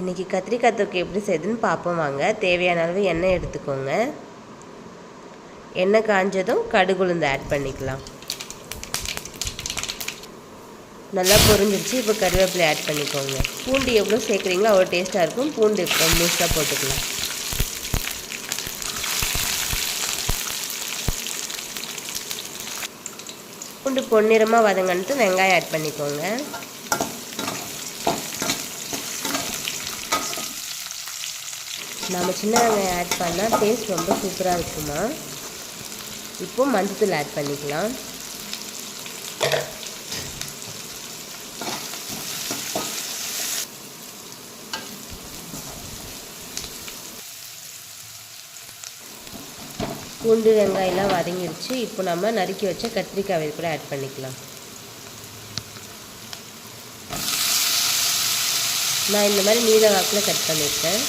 இன்றைக்கி கத்திரிக்காய் தொக்கு எப்படி செய்யுதுன்னு பார்ப்போம் வாங்க. தேவையான அளவு எண்ணெய் எடுத்துக்கோங்க. எண்ணெய் காஞ்சதும் கடுகுளுந்து ஆட் பண்ணிக்கலாம். நல்லா பொரிஞ்சிருச்சு இப்போ கருவேப்பிலை ஆட் பண்ணிக்கோங்க. பூண்டு எவ்வளோ சேர்க்குறீங்களோ அவ்வளோ டேஸ்ட்டாக இருக்கும். பூண்டு இப்போ முழுசாக போட்டுக்கலாம். பூண்டு பொன்னிறமாக வதங்கன்ட்டு வெங்காயம் ஆட் பண்ணிக்கோங்க. நம்ம சின்ன வெங்காயம் ஆட் பண்ணால் டேஸ்ட் ரொம்ப சூப்பராக இருக்குமா? இப்போது மஞ்சத்தூள் ஆட் பண்ணிக்கலாம். பூண்டு வெங்காயம்லாம் வதங்கிடுச்சு இப்போ நம்ம நறுக்கி வச்ச கத்திரிக்காவை கூட ஆட் பண்ணிக்கலாம். நான் இந்த மாதிரி நீல வாக்கில் கட் பண்ணியிருக்கேன்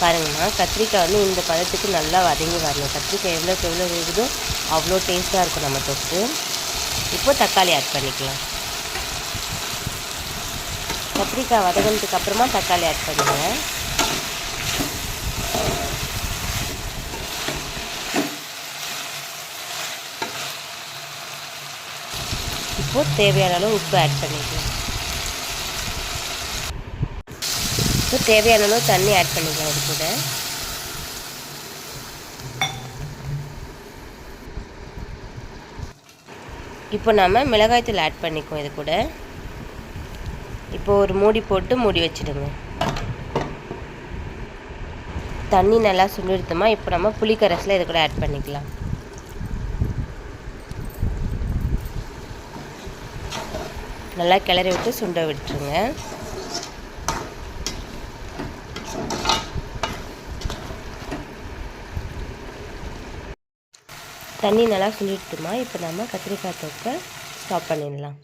பாருங்கம்மா. கத்திரிக்காய் வந்து இந்த பழத்துக்கு நல்லா வதங்கி வரணும். கத்திரிக்காய் எவ்வளோக்கு எவ்வளோ வேகுதோ அவ்வளோ டேஸ்ட்டாக இருக்கும் நம்ம தொக்கு. இப்போது தக்காளி ஆட் பண்ணிக்கலாம். கத்திரிக்காய் வதங்கினதுக்கு அப்புறமா தக்காளி ஆட் பண்ணுங்கள் இப்போது தேவையான அளவு உப்பு ஆட் பண்ணிக்கலாம். இப்போ தேவையான அளவு தண்ணி ஆட் பண்ணிக்கலாம் இது கூட. இப்போ நம்ம மிளகாய்த்தூள் ஆட் பண்ணிக்குவோம் இது கூட. இப்போ ஒரு மூடி போட்டு மூடி வச்சிடுங்க. தண்ணி நல்லா சுண்டிடுத்துமா இப்போ நம்ம புளிக்கரசில் இது கூட ஆட் பண்ணிக்கலாம். நல்லா கிளறி விட்டு சுண்ட விட்டுருங்க. தண்ணி நல்லா சுண்டிட்டுமா? இப்போ நம்ம கத்திரிக்காய் தொக்க ஸ்டாப் பண்ணிடலாம்.